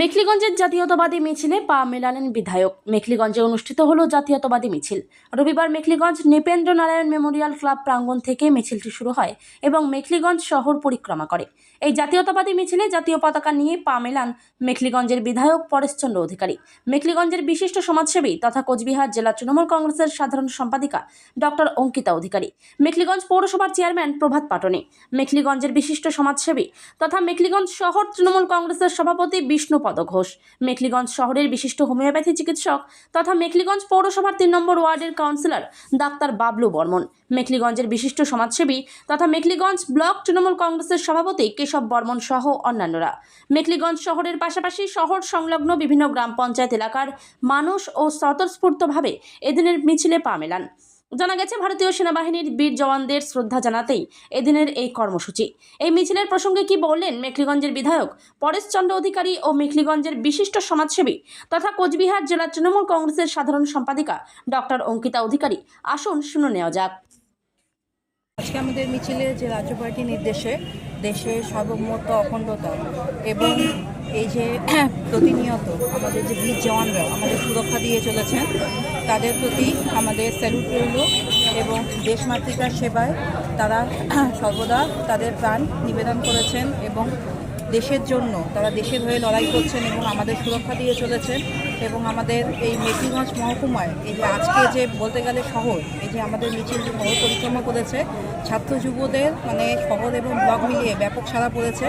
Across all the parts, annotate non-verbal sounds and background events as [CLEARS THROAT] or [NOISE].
মেখলিগঞ্জের জাতীয়তাবাদী মিছিলে পা মেলালেন বিধায়ক। মেখলিগঞ্জে অনুষ্ঠিত হলো জাতীয়তাবাদী মিছিল। রবিবার মেখলিগঞ্জ নৃপেন্দ্র নারায়ণ মেমোরিয়াল ক্লাব প্রাঙ্গণ থেকে মিছিলটি শুরু হয় এবং মেখলিগঞ্জ শহর পরিক্রমা করে। এই জাতীয়তাবাদী মিছিলে জাতীয় পতাকা নিয়ে পা মেলান মেখলিগঞ্জের বিধায়ক পরেশচন্দ্র অধিকারী। মেখলিগঞ্জের বিশিষ্ট সমাজসেবী তথা কোচবিহার জেলা তৃণমূল কংগ্রেসের সাধারণ সম্পাদিকা ডক্টর অঙ্কিতা অধিকারী। মেখলিগঞ্জ পৌরসভার চেয়ারম্যান প্রভাত পাটনি। মেখলিগঞ্জের বিশিষ্ট সমাজসেবী তথা মেখলিগঞ্জ শহর তৃণমূল কংগ্রেসের সভাপতি বিষ্ণুপদ ঘোষ মেখলিগঞ্জ শহরের বিশিষ্ট হোমিওপ্যাথি চিকিৎসক তথা মেখলিগঞ্জ পৌরসভার তিন নম্বর ওয়ার্ডের কাউন্সিলর ডাক্তার বাবলু বর্মন। মেখলিগঞ্জের বিশিষ্ট সমাজসেবী তথা মেখলিগঞ্জ ব্লক তৃণমূল কংগ্রেসের সভাপতি কেশব বর্মন সহ অন্যান্যরা। মেখলিগঞ্জ শহরের পাশাপাশি শহর সংলগ্ন বিভিন্ন গ্রাম পঞ্চায়েত এলাকার মানুষ ও স্বতঃস্ফূর্তভাবে এদিনের মিছিলে পা মেলান। জানা গেছে, ভারতীয় সেনাবাহিনীর বীর জওয়ানদের শ্রদ্ধা জানাতেই এদিনের এই কর্মসূচি। এই মিছিলের প্রসঙ্গে কি বললেন মেখলিগঞ্জের বিধায়ক? পরেশচন্দ্র অধিকারী ও মেখলিগঞ্জের বিশিষ্ট সমাজসেবী তথা কোচবিহার জেলা তৃণমূল কংগ্রেসের সাধারণ সম্পাদিকা ডক্টর অঙ্কিতা অধিকারী। আসুন, শুনে নেওয়া যাক। আজকে আমাদের মিছিলে যে রাজ্য পার্টির নির্দেশে দেশের সার্বভৌমত্ব অখণ্ডতা এবং এই যে [CLEARS THROAT] প্রতিনিয়ত আমাদের যে বীর জওয়ানরা আমাদের সুরক্ষা দিয়ে চলেছেন, তাদের প্রতি আমাদের স্যালুট রইল এবং দেশমাতৃকার সেবায় তারা [CLEARS THROAT] সর্বদা তাদের প্রাণ নিবেদন করেছেন এবং দেশের জন্য, তারা দেশের হয়ে লড়াই করছেন এবং আমাদের সুরক্ষা দিয়ে চলেছেন এবং আমাদের এই মেথিগঞ্জ মহকুমায়, এই যে আজকে যে বলতে গেলে শহর, এই যে আমাদের মিছিল যে শহর পরিক্রমা করেছে, ছাত্র যুবদের মানে শহর এবং ব্লক মিলিয়ে ব্যাপক সাড়া পড়েছে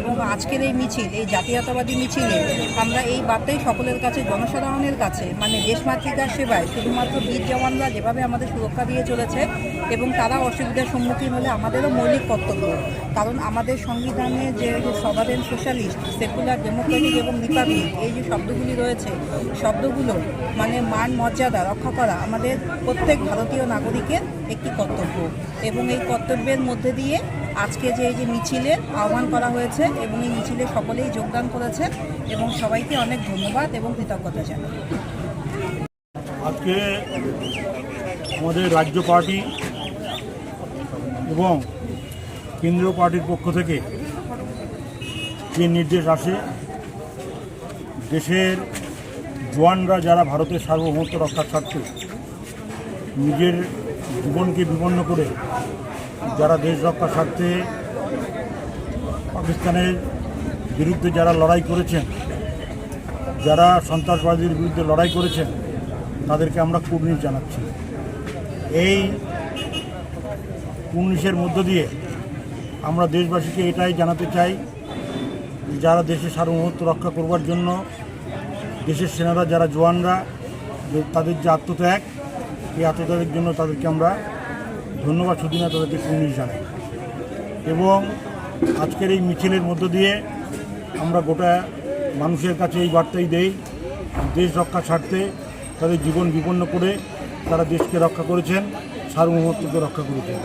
এবং আজকের এই মিছিল, এই জাতীয়তাবাদী মিছিলে আমরা এই বার্তাই সকলের কাছে, জনসাধারণের কাছে মানে দেশমাতৃকার সেবায় শুধুমাত্র বীর জওয়ানরা যেভাবে আমাদের সুরক্ষা দিয়ে চলেছে এবং তারা অসুবিধার সম্মুখীন হলে আমাদেরও মৌলিক কর্তব্য। কারণ আমাদের সংবিধানে যে যে সবারেন সোশ্যালিস্ট, সেকুলার, ডেমোক্রেটিক এবং রিপাবলিক এই যে শব্দগুলি রয়েছে, শব্দগুলো মানে মান মর্যাদা রক্ষা করা আমাদের প্রত্যেক ভারতীয় নাগরিকের একটি কর্তব্য। এবং এই কর্তব্যের মধ্যে দিয়ে আজকে যে এই যে মিছিলে আহ্বান করা হয়েছে এবং এই মিছিলে সকলেই যোগদান করেছে এবং সবাইকে অনেক ধন্যবাদ এবং কৃতজ্ঞতা জানাই। আজকে আমাদের রাজ্য পার্টি এবং কেন্দ্রীয় পার্টির পক্ষ থেকে যে নির্দেশ আসে দেশের জওয়ানরা যারা ভারতের সার্বভৌমত্ব রক্ষার স্বার্থে নিজের জীবনকে বিপন্ন করে যারা দেশ রক্ষার স্বার্থে পাকিস্তানের বিরুদ্ধে যারা লড়াই করেছেন, যারা সন্ত্রাসবাদীর বিরুদ্ধে লড়াই করেছেন, তাদেরকে আমরা কুর্নিশ জানাচ্ছি। এই কুর্নিশের মধ্য দিয়ে আমরা দেশবাসীকে এটাই জানাতে চাই যারা দেশের সার্বভৌমত্ব রক্ষা করবার জন্য দেশের সেনারা যারা জওয়ানরা, তাদের যে আত্মত্যাগ, এই আত্মত্যাগের জন্য তাদেরকে আমরা ধন্যবাদ শুধু না তাদেরকে কুর্নিশ জানাই এবং আজকের এই মিছিলের মধ্য দিয়ে আমরা গোটা মানুষের কাছে এই বার্তাই দেই, দেশ রক্ষা স্বার্থে তাদের জীবন বিপন্ন করে তারা দেশকে রক্ষা করেছেন, সার্বভৌমত্বকে রক্ষা করেছেন।